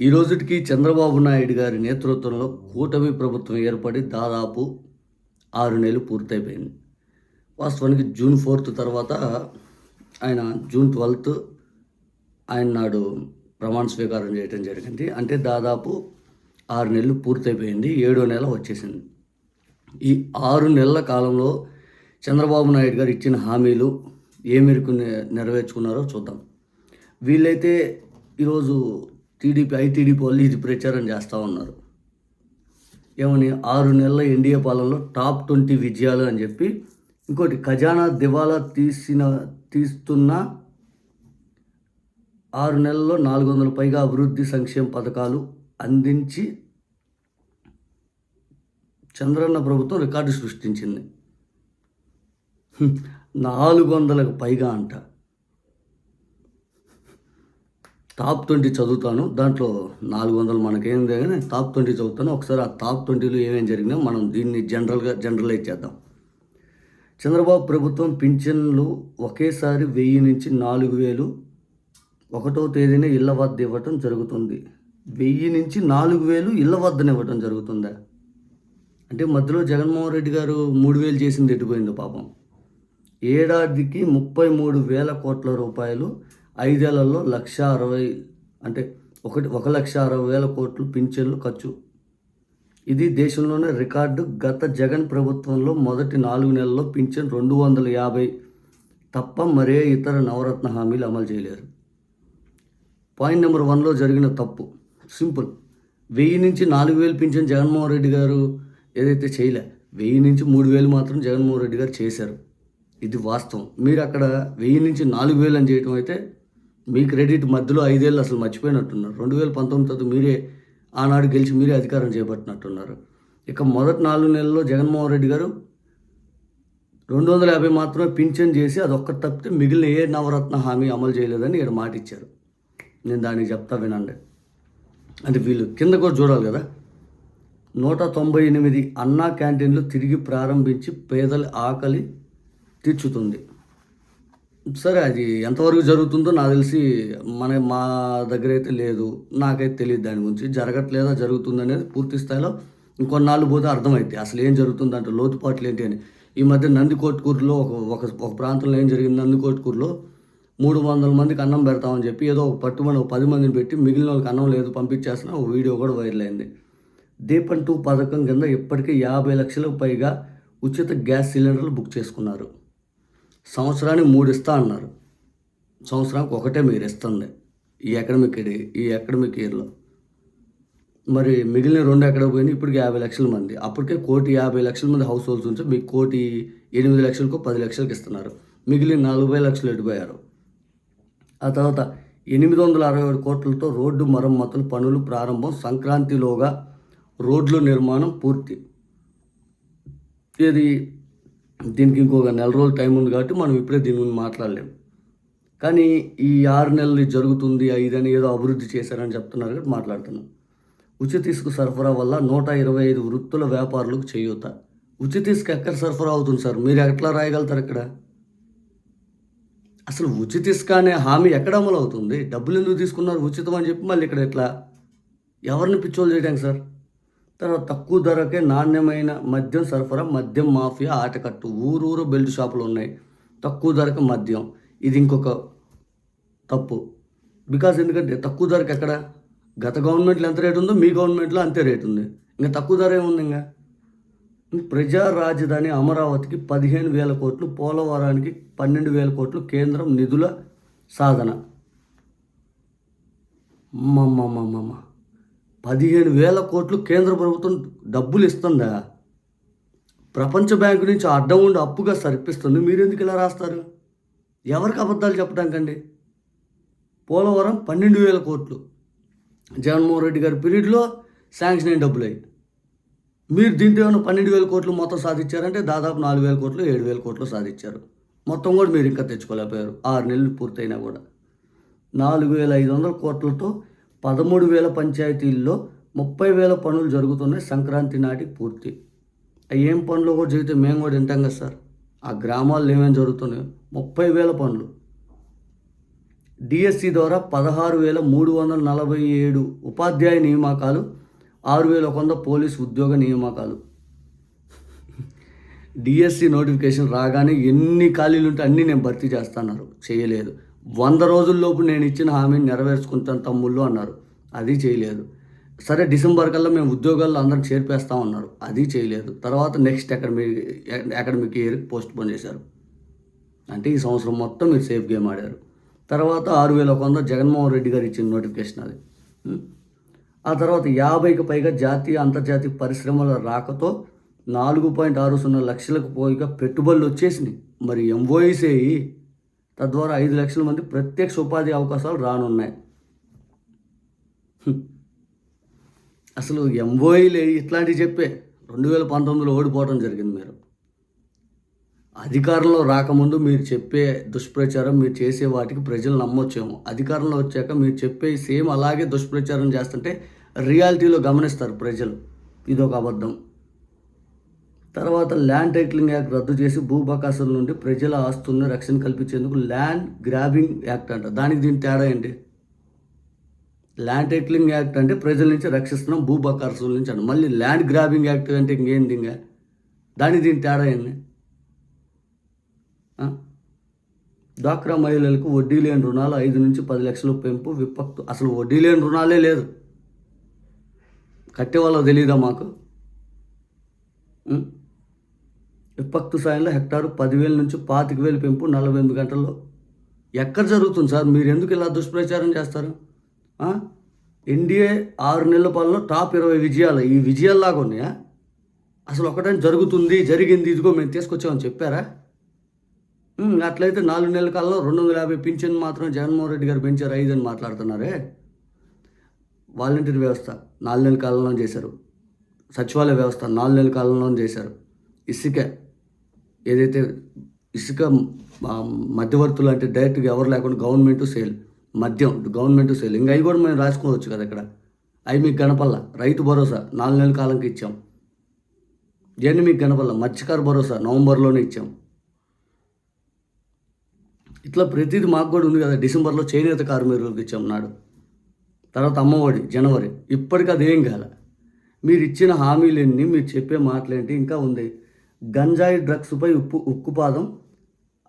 ఈ రోజుటికి చంద్రబాబు నాయుడు గారి నేతృత్వంలో కూటమి ప్రభుత్వం ఏర్పడి దాదాపు ఆరు నెలలు పూర్తయిపోయింది. వాస్తవానికి జూన్ ఫోర్త్ తర్వాత ఆయన జూన్ ట్వెల్త్ ఆయన నాడు ప్రమాణ స్వీకారం చేయడం జరిగింది. అంటే దాదాపు ఆరు నెలలు పూర్తయిపోయింది. ఏడో నెల వచ్చేసింది. ఈ ఆరు నెలల కాలంలో చంద్రబాబు నాయుడు గారు ఇచ్చిన హామీలు ఏ మేరకు నె- నెరవేర్చుకున్నారో చూద్దాం. వీళ్ళైతే ఈరోజు టీడీపీ ఐటీడీపీ వాళ్ళు ఇది ప్రచారం చేస్తూ ఉన్నారు. ఏమని ఆరు నెలల ఎన్డీఏ పాలనలో టాప్ ట్వంటీ విజయాలు అని చెప్పి ఇంకోటి ఖజానా దివాలా తీసిన తీస్తున్న ఆరు నెలల్లో నాలుగు వందల పైగా అభివృద్ధి సంక్షేమ పథకాలు అందించి చంద్రన్న ప్రభుత్వం రికార్డు సృష్టించింది. నాలుగు వందలకు పైగా అంట. టాప్ ట్వంటీ చదువుతాను. దాంట్లో నాలుగు వందలు మనకేం కానీ టాప్ ట్వంటీ చదువుతాను. ఒకసారి ఆ టాప్ ట్వంటీలో ఏమేమి జరిగినా మనం దీన్ని జనరల్గా జనరలైజ్ చేద్దాం. చంద్రబాబు ప్రభుత్వం పింఛన్లు ఒకేసారి వెయ్యి నుంచి నాలుగు వేలు ఒకటో తేదీన ఇళ్ళ వద్ద ఇవ్వటం జరుగుతుంది. వెయ్యి నుంచి నాలుగు వేలు ఇళ్ళ వద్దని ఇవ్వటం జరుగుతుందా? అంటే మధ్యలో జగన్మోహన్ రెడ్డి గారు మూడు వేలు చేసింది ఎట్టుపోయింది పాపం. ఏడాదికి ముప్పై మూడు వేల కోట్ల రూపాయలు ఐదేళ్ళలో లక్ష అరవై అంటే ఒకటి ఒక లక్ష అరవై వేల కోట్లు పింఛన్లు ఖర్చు. ఇది దేశంలోనే రికార్డు. గత జగన్ ప్రభుత్వంలో మొదటి నాలుగు నెలల్లో పింఛన్ రెండు వందల యాభై తప్ప మరే ఇతర నవరత్న హామీలు అమలు చేయలేరు. పాయింట్ నెంబర్ వన్లో జరిగిన తప్పు. సింపుల్. వెయ్యి నుంచి నాలుగు వేలు పింఛన్ జగన్మోహన్ రెడ్డి గారు ఏదైతే చేయలే వెయ్యి నుంచి మూడు వేలు మాత్రం జగన్మోహన్ రెడ్డి గారు చేశారు. ఇది వాస్తవం. మీరు అక్కడ వెయ్యి నుంచి నాలుగు వేలు అని చేయటం అయితే మీ క్రెడిట్ మధ్యలో ఐదేళ్ళు అసలు మర్చిపోయినట్టున్నారు. రెండు వేల పంతొమ్మిది తర్వాత మీరే ఆనాడు గెలిచి మీరే అధికారం చేపట్టినట్టున్నారు. ఇక మొదటి నాలుగు నెలల్లో జగన్మోహన్ రెడ్డి గారు రెండు వందల యాభై మాత్రమే పింఛన్ చేసి అది ఒక్కటి తప్పితే మిగిలిన ఏ నవరత్న హామీ అమలు చేయలేదని ఇక్కడ మాట ఇచ్చారు నేను దానికి చెప్తా వినండి. అంటే వీళ్ళు కింద కూడా చూడాలి కదా. నూట తొంభై ఎనిమిది అన్నా క్యాంటీన్లు తిరిగి ప్రారంభించి పేదల ఆకలి తీర్చుతుంది. సరే అది ఎంతవరకు జరుగుతుందో నాకు తెలిసి మన మా దగ్గర అయితే లేదు. నాకైతే తెలియదు దాని గురించి. జరగట్లేదా జరుగుతుంది అనేది పూర్తి స్థాయిలో ఇంకొన్నాళ్ళు పోతే అర్థమైంది అసలు ఏం జరుగుతుంది అంటే లోతుపాట్లు ఏంటి అని. ఈ మధ్య నందికోట్కూరులో ఒక ఒక ఒక ప్రాంతంలో ఏం జరిగింది? నందికోట్కూరులో మూడు వందల మందికి అన్నం పెడతామని చెప్పి ఏదో ఒక పట్టుమని ఒక పది మందిని పెట్టి మిగిలిన వాళ్ళకి అన్నం లేదు పంపించేసిన ఒక వీడియో కూడా వైరల్ అయింది. దీపం టూ పథకం కింద ఇప్పటికే యాభై లక్షలకు పైగా ఉచిత గ్యాస్ సిలిండర్లు బుక్ చేసుకున్నారు. సంవత్సరానికి మూడు ఇస్తా అన్నారు. సంవత్సరానికి ఒకటే మీరు ఇస్తుంది. ఈ అకాడమిక్ ఇయర్ ఈ అకాడమిక్ ఇయర్లో. మరి మిగిలిన రెండు ఎక్కడ పోయినాయి? ఇప్పటికి యాభై లక్షల మంది. అప్పటికే కోటి యాభై లక్షల మంది హౌస్ హోల్డ్స్ ఉంటే మీకు కోటి ఎనిమిది లక్షలకు పది లక్షలకు ఇస్తున్నారు. మిగిలిన నలభై లక్షలు ఎడిపోయారు. ఆ తర్వాత ఎనిమిది వందల అరవై ఏడు కోట్లతో రోడ్డు మరమ్మతులు పనులు ప్రారంభం సంక్రాంతిలోగా రోడ్ల నిర్మాణం పూర్తి. ఇది దీనికి ఇంకొక నెల రోజులు టైం ఉంది కాబట్టి మనం ఇప్పుడే దీని గురించి మాట్లాడలేము కానీ ఈ ఆరు నెలలు ఇది జరుగుతుంది ఐదని ఏదో అభివృద్ధి చేశారని చెప్తున్నారు కాబట్టి మాట్లాడుతున్నాం. ఉచిత ఇసుక సరఫరా వల్ల నూట ఇరవై ఐదు వృత్తుల వ్యాపారులకు చేయూత. ఉచిత ఇసుక ఎక్కడ సరఫరా అవుతుంది సార్? మీరు ఎట్లా రాయగలుగుతారు ఇక్కడ? అసలు ఉచిత ఇసుక అనే హామీ ఎక్కడ అమలు అవుతుంది డబ్బులు ఎందుకు తీసుకున్నారు ఉచితం అని చెప్పి మళ్ళీ ఇక్కడ ఎట్లా? ఎవరిని పిచ్చోలు చేయడానికి సార్? తర్వాత తక్కువ ధరకే నాణ్యమైన మద్యం సరఫరా మద్యం మాఫియా ఆటకట్టు. ఊరూరు బెల్ట్ షాపులు ఉన్నాయి. తక్కువ ధరకు మద్యం. ఇది ఇంకొక తప్పు. బికాజ్ ఎందుకంటే తక్కువ ధరకు ఎక్కడ? గత గవర్నమెంట్లో ఎంత రేటు ఉందో మీ గవర్నమెంట్లో అంతే రేటు ఉంది. ఇంకా తక్కువ ధర ఏముంది ఇంకా? ప్రజా రాజధాని అమరావతికి పదిహేను వేల కోట్లు పోలవరానికి పన్నెండు వేల కోట్లు కేంద్రం నిధుల సాధన. మమ్మమ్మమ్మమ్మ. పదిహేను వేల కోట్లు కేంద్ర ప్రభుత్వం డబ్బులు ఇస్తుందా? ప్రపంచ బ్యాంకు నుంచి అడ్డం ఉండి అప్పుగా సరిపిస్తుంది. మీరు ఎందుకు ఇలా రాస్తారు? ఎవరికి అబద్ధాలు చెప్పడానికండి? పోలవరం పన్నెండు వేల కోట్లు. జగన్మోహన్ రెడ్డి గారి పీరియడ్లో శాంక్షన్ అయిన డబ్బులు అయ్యి మీరు దీంట్లో ఏమైనా పన్నెండు వేల కోట్లు మొత్తం సాధించారంటే దాదాపు నాలుగు వేల కోట్లు ఏడు వేల కోట్లు సాధించారు. మొత్తం కూడా మీరు ఇంకా తెచ్చుకోలేకపోయారు. ఆరు నెలలు పూర్తయినా కూడా. నాలుగు వేల ఐదు వందల కోట్లతో పదమూడు వేల పంచాయతీల్లో ముప్పై వేల పనులు జరుగుతున్నాయి సంక్రాంతి నాటికి పూర్తి. అవి ఏం పనులు కూడా జరిగితే మేము కూడా వింటాం కదా సార్. ఆ గ్రామాల్లో ఏమేమి జరుగుతున్నాయో ముప్పై వేల పనులు. డిఎస్సి ద్వారా పదహారు వేల మూడు వందల నలభై ఏడు ఉపాధ్యాయ నియామకాలు ఆరు వేల ఒక వంద పోలీస్ ఉద్యోగ నియామకాలు. డిఎస్సి నోటిఫికేషన్ రాగానే ఎన్ని ఖాళీలు ఉంటే అన్నీ నేను భర్తీ చేస్తాన్నారు. చేయలేదు. వంద రోజుల్లోపు నేను ఇచ్చిన హామీని నెరవేర్చుకుంటాను తమ్ముళ్ళు అన్నారు. అది చేయలేదు. సరే డిసెంబర్ కల్లా మేము ఉద్యోగాల్లో అందరికి చేర్పేస్తా అన్నారు అది చేయలేదు. తర్వాత next academic academic year postpone చేశారు. అంటే ఈ సంవత్సరం మొత్తం మీరు సేఫ్ గేమ్ ఆడారు. తర్వాత ఆరు వేల ఒక వంద జగన్మోహన్ రెడ్డి గారు ఇచ్చిన నోటిఫికేషన్ అది. ఆ తర్వాత యాభైకి పైగా జాతీయ అంతర్జాతీయ పరిశ్రమల రాకతో నాలుగు పాయింట్ ఆరు సున్నా లక్షలకు పోయిగా పెట్టుబడులు వచ్చేసినాయి. మరి ఎంఓఈస్ తద్వారా ఐదు లక్షల మంది ప్రత్యక్ష ఉపాధి అవకాశాలు రానున్నాయి. అసలు ఎంఓఈలు ఇట్లాంటివి చెప్పే రెండు వేల పంతొమ్మిదిలో ఓడిపోవడం జరిగింది మీరు. అధికారంలో రాకముందు మీరు చెప్పే దుష్ప్రచారం మీరు చేసే వాటికి ప్రజలు నమ్మొచ్చేమో. అధికారంలో వచ్చాక మీరు చెప్పే సేమ్ అలాగే దుష్ప్రచారం చేస్తుంటే రియాలిటీలో గమనిస్తారు ప్రజలు. ఇదొక అబద్ధం. తర్వాత ల్యాండ్ టైటిలింగ్ యాక్ట్ రద్దు చేసి భూబకాసుల నుండి ప్రజల ఆస్తులను రక్షణ కల్పించేందుకు ల్యాండ్ గ్రాబింగ్ యాక్ట్ అంట. దానికి దీని తేడా ఏంటి? ల్యాండ్ టైటిలింగ్ యాక్ట్ అంటే ప్రజల నుంచి రక్షిస్తున్నాం భూబకాసుల నుంచి అంట. మళ్ళీ ల్యాండ్ గ్రాబింగ్ యాక్ట్ అంటే ఇంకేంటి ఇంకా దానికి దీని తేడా ఏంటి డ్వాక్రా మహిళలకు వడ్డీ లేని రుణాలు ఐదు నుంచి పది లక్షల పెంపు విపత్తు. అసలు వడ్డీ లేని రుణాలే లేదు. కట్టే వాళ్ళకి తెలియదా మాకు విపత్తు సాయంలో హెక్టారు పదివేల నుంచి పాతిక వేలు పెంపు నలభై ఎనిమిది గంటల్లో. ఎక్కడ జరుగుతుంది సార్? మీరు ఎందుకు ఇలా దుష్ప్రచారం చేస్తారు? ఎన్డీఏ ఆరు నెలల పాలనలో టాప్ ఇరవై విజయాలు. ఈ విజయాల్లాగా ఉన్నాయా? అసలు ఒకటని జరుగుతుంది జరిగింది ఇదిగో మేము తీసుకొచ్చామని చెప్పారా? అట్లయితే నాలుగు నెలల కాలంలో రెండు వందల యాభై పింఛన్ మాత్రం జగన్మోహన్ రెడ్డి గారు పెంచారు ఐదు అని మాట్లాడుతున్నారే? వాలంటీర్ వ్యవస్థ నాలుగు నెలల కాలంలో చేశారు. సచివాలయ వ్యవస్థ నాలుగు నెలల కాలంలో చేశారు. ఇసుక ఏదైతే ఇసుక మధ్యవర్తులు అంటే డైరెక్ట్గా ఎవరు లేకుండా గవర్నమెంట్ సేల్ మద్యం గవర్నమెంట్ సేల్. ఇంకా అవి కూడా మేము రాసుకోవచ్చు కదా ఇక్కడ. అవి మీకు గణపల్ల రైతు భరోసా నాలుగు నెలల కాలంకి ఇచ్చాం. ఇవన్నీ మీకు గణపల్ల మత్స్యకార భరోసా నవంబర్లోనే ఇచ్చాం. ఇట్లా ప్రతిదీ మాకు కూడా ఉంది కదా. డిసెంబర్లో చేనేత కార్మికులకు ఇచ్చాం నాడు. తర్వాత అమ్మఒడి జనవరి. ఇప్పటికి అదేం కాల. మీరు ఇచ్చిన హామీలన్నీ మీరు చెప్పే మాటలేంటి ఇంకా ఉంది. గంజాయి డ్రగ్స్పై ఉప్పు ఉక్కుపాదం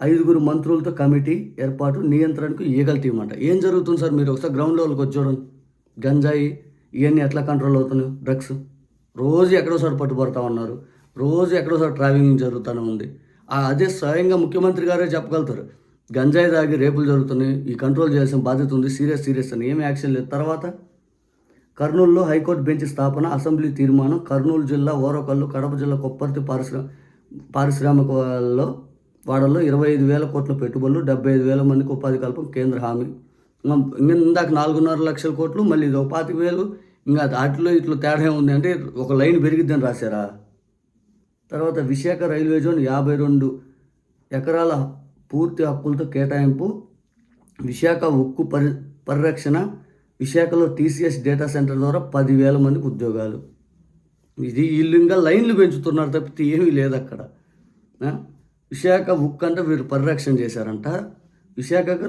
ఐదుగురు మంత్రులతో కమిటీ ఏర్పాటు నియంత్రణకు ఈగల టీం అంట. ఏం జరుగుతుంది సార్ మీరు ఒకసారి గ్రౌండ్ లెవెల్కి వచ్చి చూడండి. గంజాయి ఇవన్నీ ఎట్లా కంట్రోల్ అవుతున్నాయి? డ్రగ్స్. రోజు ఎక్కడోసారి పట్టుబడతా ఉన్నారు. రోజు ఎక్కడోసారి ట్రావెలింగ్ జరుగుతూనే ఉంది. ఆ అదే స్వయంగా ముఖ్యమంత్రి గారే చెప్పగలుగుతారు. గంజాయి తాగి రేపులు జరుగుతున్నాయి. ఈ కంట్రోల్ చేయాల్సిన బాధ్యత ఉంది. సీరియస్ సీరియస్ అని. ఏమి యాక్షన్ లేదు. తర్వాత కర్నూలులో హైకోర్టు బెంచ్ స్థాపన అసెంబ్లీ తీర్మానం కర్నూలు జిల్లా ఓరకల్లు కడప జిల్లా కొప్పర్తి పారిశ్రామిక పారిశ్రామికలో వాడల్లో ఇరవై ఐదు వేల కోట్ల పెట్టుబడులు డెబ్బై ఐదు వేల మందికి ఉపాధి కల్పం కేంద్ర హామీ. ఇందాక నాలుగున్నర లక్షల కోట్లు మళ్ళీ ఇది ఒక పాతిక వేలు. ఇంకా వాటిలో ఇట్లా తేడా ఉంది అంటే ఒక లైన్ పెరిగిద్దని రాశారా? తర్వాత విశాఖ రైల్వే జోన్ యాభై రెండు ఎకరాల పూర్తి హక్కులతో కేటాయింపు. విశాఖ ఉక్కు పరి పరిరక్షణ. విశాఖలో టీసీఎస్ డేటా సెంటర్ ద్వారా పదివేల మందికి ఉద్యోగాలు. ఇది వీళ్ళు ఇంకా లైన్లు పెంచుతున్నారు తప్పితే ఏమీ లేదు అక్కడ. విశాఖ బుక్ అంటే వీరు పరిరక్షణ చేశారంట. విశాఖకు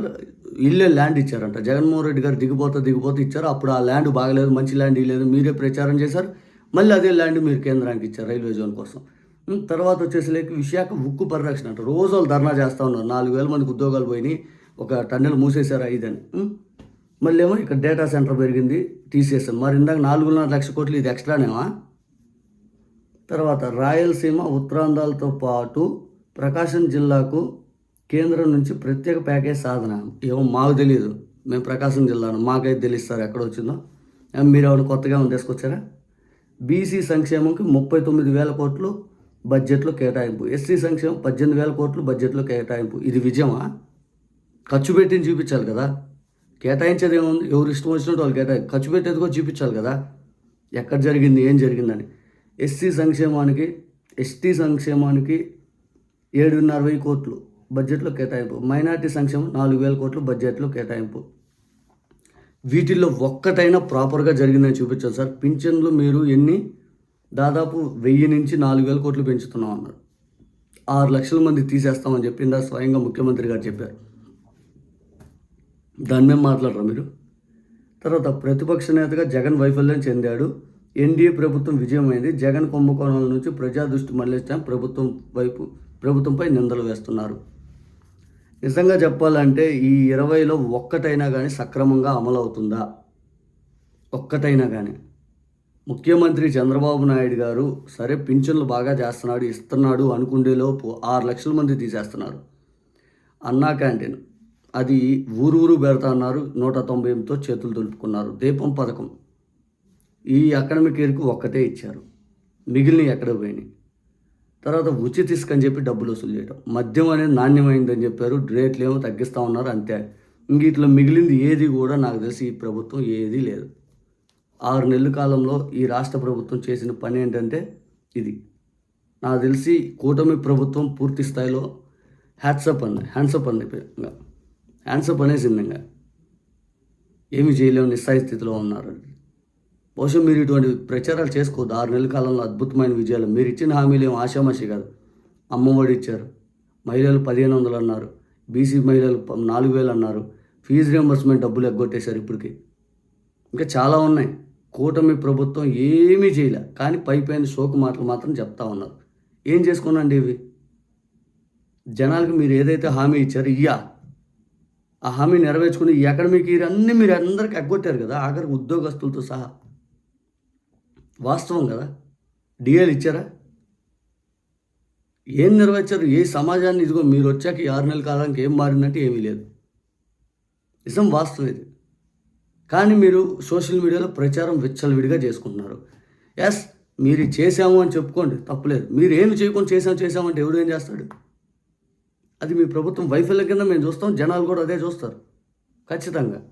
ఇల్లే ల్యాండ్ ఇచ్చారంట. జగన్మోహన్ రెడ్డి గారు దిగిపోతే దిగిపోతే ఇచ్చారు. అప్పుడు ఆ ల్యాండ్ బాగలేదు మంచి ల్యాండ్ ఇవ్వలేదు మీరే ప్రచారం చేశారు. మళ్ళీ అదే ల్యాండ్ మీరు కేంద్రానికి ఇచ్చారు రైల్వే జోన్ కోసం. తర్వాత తర్వాత వచ్చేసరికి విశాఖ ఉక్కు పరిరక్షణ అంట. రోజు వాళ్ళు ధర్నా చేస్తూ ఉన్నారు. నాలుగు వేల మందికి ఉద్యోగాలు పోయినాయి. ఒక టన్నెల్ మూసేశారు ఐదని. మళ్ళీ ఏమో ఇక్కడ డేటా సెంటర్ పెరిగింది టీసీఎస్ మరి ఇందాక నాలుగున్నర లక్ష కోట్లు ఇది ఎక్స్ట్రానేమా? తర్వాత రాయలసీమ ఉత్తరాంధ్రాలతో పాటు ప్రకాశం జిల్లాకు కేంద్రం నుంచి ప్రత్యేక ప్యాకేజ్ సాధన. ఏమో మాకు తెలియదు మేము ప్రకాశం జిల్లాను. మాకైతే తెలుస్తారు ఎక్కడ వచ్చిందో. మీరు ఏమైనా కొత్తగా ఏమైనా తీసుకొచ్చారా? బీసీ సంక్షేమంకి ముప్పై తొమ్మిది వేల కోట్లు బడ్జెట్లో కేటాయింపు. ఎస్సీ సంక్షేమం పద్దెనిమిది వేల కోట్లు బడ్జెట్లో కేటాయింపు. ఇది విజయమా? ఖర్చు పెట్టింది చూపించాలి కదా. కేటాయించేది ఏముంది? ఎవరు ఇష్టం వచ్చినట్టు వాళ్ళు కేటాయి. ఖర్చు పెట్టేది కూడా చూపించాలి కదా. ఎక్కడ జరిగింది ఏం జరిగిందని. ఎస్సీ సంక్షేమానికి ఎస్టీ సంక్షేమానికి ఏడున్నర వెయ్యి కోట్లు బడ్జెట్లో కేటాయింపు. మైనార్టీ సంక్షేమం నాలుగు వేల కోట్లు బడ్జెట్లో కేటాయింపు. వీటిల్లో ఒక్కటైనా ప్రాపర్గా జరిగిందని చూపించాలి సార్. పింఛన్లు మీరు ఎన్ని? దాదాపు వెయ్యి నుంచి నాలుగు వేల కోట్లు పెంచుతున్నాం అన్నారు ఆరు లక్షల మంది తీసేస్తామని చెప్పిందా స్వయంగా ముఖ్యమంత్రి గారు చెప్పారు. దాని మీద మాట్లాడరా మీరు? తర్వాత ప్రతిపక్ష నేతగా జగన్ వైఫల్యం చెందాడు. ఎన్డీఏ ప్రభుత్వం విజయమైంది. జగన్ కుంభకోణం నుంచి ప్రజా దృష్టి మళ్ళించడం ప్రభుత్వం వైపు ప్రభుత్వంపై నిందలు వేస్తున్నారు. నిజంగా చెప్పాలంటే ఈ ఇరవైలో ఒక్కటైనా కానీ సక్రమంగా అమలు అవుతుందా ఒక్కటైనా కానీ ముఖ్యమంత్రి చంద్రబాబు నాయుడు గారు సరే పింఛన్లు బాగా చేస్తున్నాడు ఇస్తున్నాడు అనుకుండేలోపు ఆరు లక్షల మంది తీసేస్తున్నారు. అన్నా క్యాంటీన్. అది ఊరు ఊరు పెడతా అన్నారు. నూట తొంభై ఎనిమిదితో చేతులు దులుపుకున్నారు. దీపం పథకం. ఈ అకాడమిక్ ఇయర్కి ఒక్కటే ఇచ్చారు. మిగిలిన ఎక్కడ పోయినాయి? తర్వాత ఉచిత ఇసుక అని చెప్పి డబ్బులు వసూలు చేయడం మద్యం అనేది నాణ్యమైందని చెప్పారు. రేట్లు ఏమో తగ్గిస్తూ ఉన్నారు అంతే. ఇంక ఇట్లా మిగిలింది ఏది కూడా నాకు తెలిసి ఈ ప్రభుత్వం ఏదీ లేదు. ఆరు నెలల కాలంలో ఈ రాష్ట్ర ప్రభుత్వం చేసిన పని ఏంటంటే ఇది. నాకు తెలిసి కూటమి ప్రభుత్వం పూర్తి స్థాయిలో హ్యాట్సప్ అన్న హ్యాండ్సప్ అన్న హ్యాండ్సప్ అనేసింది ఇంకా ఏమి చేయలేము నిస్సాయి స్థితిలో ఉన్నారు. బహుశా మీరు ఇటువంటి ప్రచారాలు చేసుకోవద్దు. ఆరు నెలల కాలంలో అద్భుతమైన విజయాలు. మీరు ఇచ్చిన హామీలు ఏం ఆశామాషి కాదు. అమ్మఒడి ఇచ్చారు. మహిళలు పదిహేను వందలు అన్నారు. బీసీ మహిళలు నాలుగు వేలు అన్నారు. ఫీజు రియంబర్స్మెంట్ డబ్బులు ఎగ్గొట్టేశారు ఇప్పటికి. ఇంకా చాలా ఉన్నాయి. కూటమి ప్రభుత్వం ఏమీ చేయలే. కానీ పైపైన సోకు షోకు మాటలు మాత్రం చెప్తా ఉన్నారు. ఏం చేసుకున్నాండి ఇవి? జనాలకు మీరు ఏదైతే హామీ ఇచ్చారో ఇయ్యా. ఆ హామీ నెరవేర్చుకుని ఈ మీకు ఇయర్ అన్నీ మీరు అందరికి ఎగ్గొట్టారు కదా. ఆఖరికి ఉద్యోగస్తులతో సహా. వాస్తవం కదా? డిఏలు ఇచ్చారా? ఏం నెరవేర్చారు ఏ సమాజాన్ని? ఇదిగో మీరు వచ్చాక ఈ ఆరు నెలల కాలానికి ఏం మారిందంటే ఏమీ లేదు. నిజం వాస్తవం ఇది. కానీ మీరు సోషల్ మీడియాలో ప్రచారం విచ్చలవిడిగా చేసుకుంటున్నారు. ఎస్ మీరు చేశాము అని చెప్పుకోండి. తప్పులేదు. మీరు ఏమి చేయకుండా చేసాము చేసామంటే ఎవడు ఏం చేస్తాడు? అది మీ ప్రభుత్వం వైఫల్యం కింద మేము చూస్తాం. జనాలు కూడా అదే చూస్తారు. ఖచ్చితంగా.